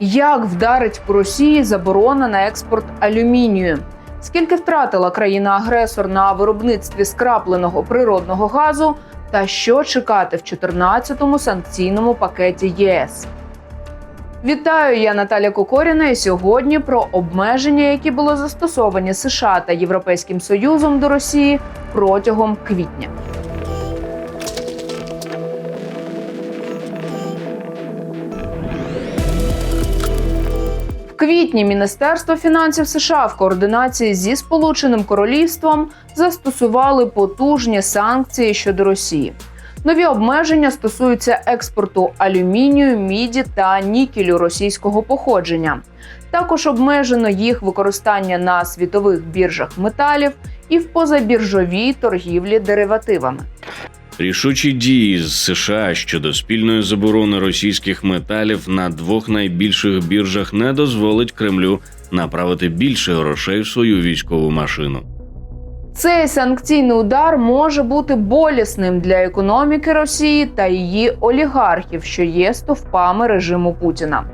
Як вдарить по Росії заборона на експорт алюмінію? Скільки втратила країна-агресор на виробництві скрапленого природного газу? Та що чекати в 14-му санкційному пакеті ЄС? Вітаю, я Наталя Кокоріна. І сьогодні про обмеження, які були застосовані США та Європейським Союзом до Росії протягом квітня. Квітні Міністерство фінансів США в координації зі Сполученим Королівством застосували потужні санкції щодо Росії. Нові обмеження стосуються експорту алюмінію, міді та нікелю російського походження. Також обмежено їх використання на світових біржах металів і в позабіржовій торгівлі деривативами. Рішучі дії з США щодо спільної заборони російських металів на двох найбільших біржах не дозволить Кремлю направити більше грошей в свою військову машину. Цей санкційний удар може бути болісним для економіки Росії та її олігархів, що є стовпами режиму Путіна.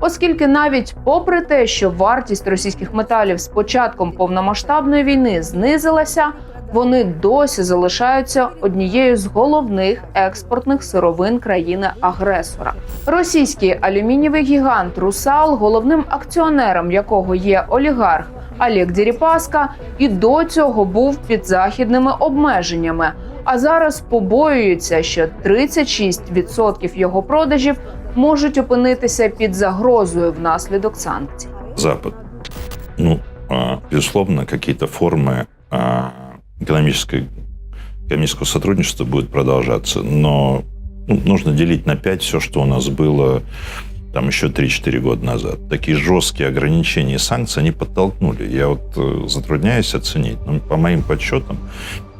Оскільки навіть попри те, що вартість російських металів з початком повномасштабної війни знизилася, вони досі залишаються однією з головних експортних сировин країни-агресора. Російський алюмінієвий гігант Русал, головним акціонером якого є олігарх Олег Діріпаска, і до цього був під західними обмеженнями. А зараз побоюється, що 36% його продажів можуть опинитися під загрозою внаслідок санкцій. Запад. Ну, безусловно, какие-то формы экономической, экономического сотрудничества будут продолжаться, но ну, нужно делить на пять все, что у нас было там еще 3-4 года назад. Такие жесткие ограничения и санкции, они подтолкнули. Я вот э, затрудняюсь оценить. Но по моим подсчетам,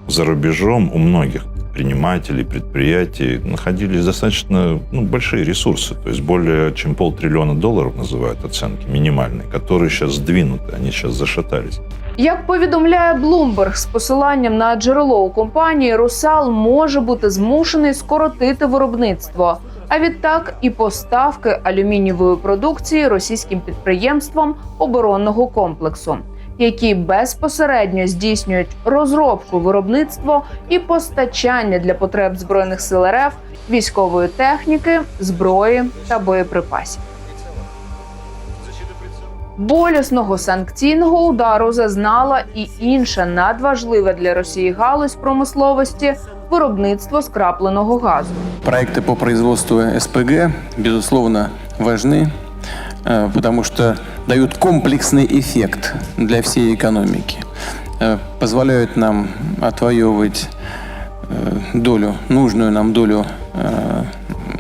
за рубежом у многих предпринимателей, предприятий находились достаточно ну, большие ресурсы, то есть более чем полтриллиона долларов называют оценки минимальные, которые сейчас сдвинуты, они сейчас зашатались. Як повідомляє Bloomberg з посиланням на джерело у компанії, Русал може бути змушений скоротити виробництво, а відтак і поставки алюмінієвої продукції російським підприємствам оборонного комплексу, які безпосередньо здійснюють розробку, виробництво і постачання для потреб збройних сил РФ військової техніки, зброї та боєприпасів. Болісного санкційного удару зазнала і інша надважлива для Росії галузь промисловості виробництво скрапленого газу. Проекты по производству СПГ, безусловно, важны, э, потому что дают комплексный эффект для всей экономики, Э, позволяют нам отвоевывать э, долю, нужную нам долю э,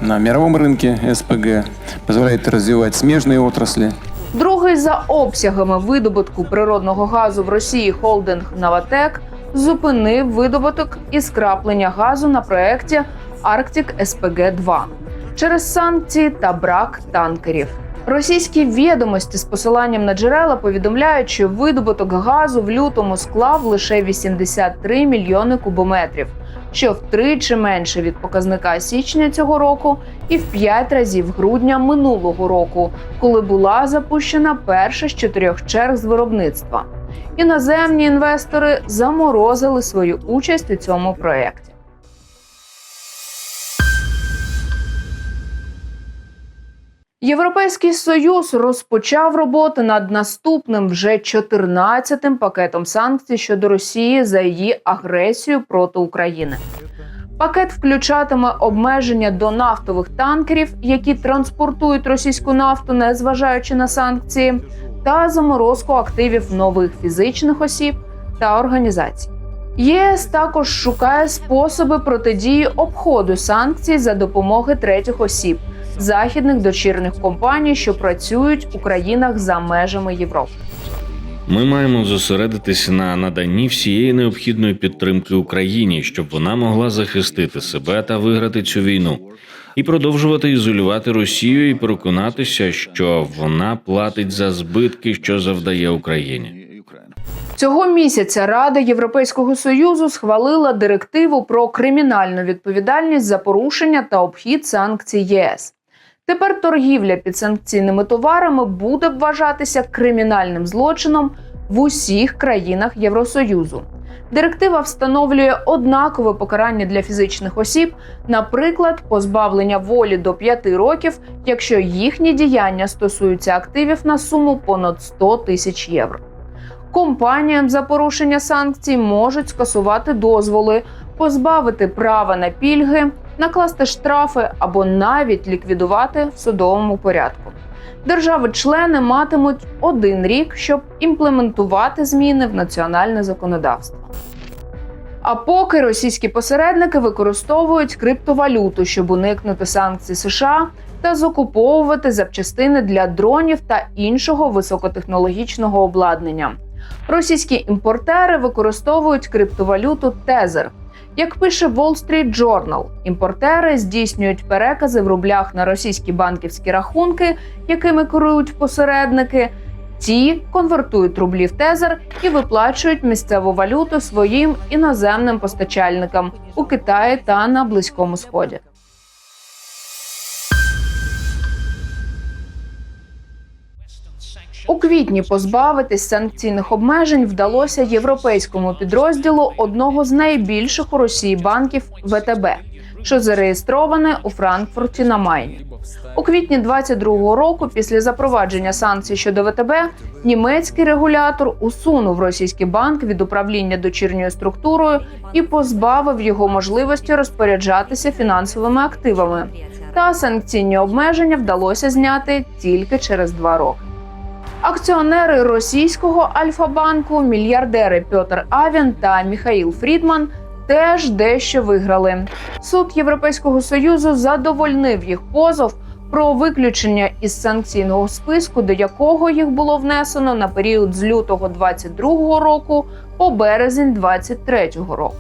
на мировом рынке СПГ, позволяет развивать смежные отрасли, Другий за обсягами видобутку природного газу в Росії холдинг Наватек зупинив видобуток і скраплення газу на проєкті Арктик СПГ 2 через санкції та брак танкерів. Російські відомості з посиланням на джерела повідомляють, що видобуток газу в лютому склав лише 83 мільйони кубометрів, що втричі менше від показника січня цього року і в п'ять разів грудня минулого року, коли була запущена перша з чотирьох черг з виробництва. Іноземні інвестори заморозили свою участь у цьому проєкті. Європейський союз розпочав роботу над наступним вже 14-тим пакетом санкцій щодо Росії за її агресію проти України. Пакет включатиме обмеження до нафтових танкерів, які транспортують російську нафту, незважаючи на санкції, та заморозку активів нових фізичних осіб та організацій. ЄС також шукає способи протидії обходу санкцій за допомоги третіх осіб, західних дочірних компаній, що працюють у країнах за межами Європи. Ми маємо зосередитися на наданні всієї необхідної підтримки Україні, щоб вона могла захистити себе та виграти цю війну, і продовжувати ізолювати Росію і переконатися, що вона платить за збитки, що завдає Україні. Цього місяця Рада Європейського союзу схвалила директиву про кримінальну відповідальність за порушення та обхід санкцій ЄС. Тепер торгівля підсанкційними товарами буде вважатися кримінальним злочином в усіх країнах Євросоюзу. Директива встановлює однакове покарання для фізичних осіб, наприклад, позбавлення волі до 5 років, якщо їхні діяння стосуються активів на суму понад 100 тисяч євро. Компаніям за порушення санкцій можуть скасувати дозволи, позбавити права на пільги, накласти штрафи або навіть ліквідувати в судовому порядку. Держави-члени матимуть один рік, щоб імплементувати зміни в національне законодавство. А поки російські посередники використовують криптовалюту, щоб уникнути санкцій США та закуповувати запчастини для дронів та іншого високотехнологічного обладнання. Російські імпортери використовують криптовалюту Тезер. Як пише Wall Street Journal, імпортери здійснюють перекази в рублях на російські банківські рахунки, якими керують посередники. Ті конвертують рублі в тезер і виплачують місцеву валюту своїм іноземним постачальникам у Китаї та на Близькому Сході. У квітні позбавитись санкційних обмежень вдалося європейському підрозділу одного з найбільших у Росії банків ВТБ, що зареєстроване у Франкфурті на Майні. У квітні 22-го року, після запровадження санкцій щодо ВТБ, німецький регулятор усунув російський банк від управління дочірньою структурою і позбавив його можливості розпоряджатися фінансовими активами. Та санкційні обмеження вдалося зняти тільки через два роки. Акціонери російського Альфа-банку, мільярдери Пьотр Авін та Міхаїл Фрідман теж дещо виграли. Суд Європейського союзу задовольнив їх позов про виключення із санкційного списку, до якого їх було внесено на період з лютого 22 року по березень 23 року.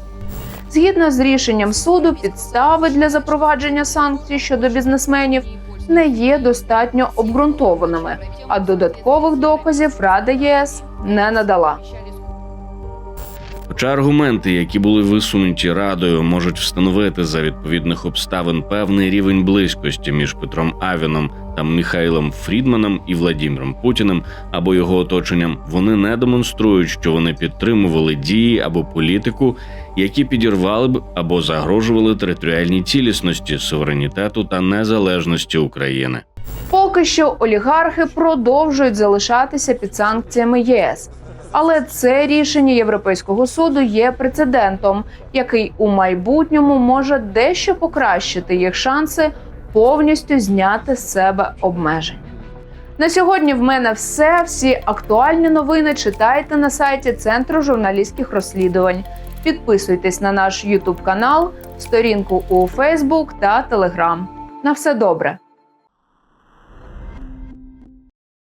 Згідно з рішенням суду, підстави для запровадження санкцій щодо бізнесменів не є достатньо обґрунтованими, а додаткових доказів Рада ЄС не надала. Хоча аргументи, які були висунуті радою, можуть встановити за відповідних обставин певний рівень близькості між Петром Авіном Михайлом Фрідманом і Владіміром Путіним або його оточенням, вони не демонструють, що вони підтримували дії або політику, які підірвали б або загрожували територіальній цілісності, суверенітету та незалежності України. Поки що олігархи продовжують залишатися під санкціями ЄС. Але це рішення Європейського суду є прецедентом, який у майбутньому може дещо покращити їх шанси повністю зняти з себе обмеження. На сьогодні в мене все. Всі актуальні новини читайте на сайті Центру журналістських розслідувань. Підписуйтесь на наш YouTube канал, сторінку у Facebook та Telegram. На все добре.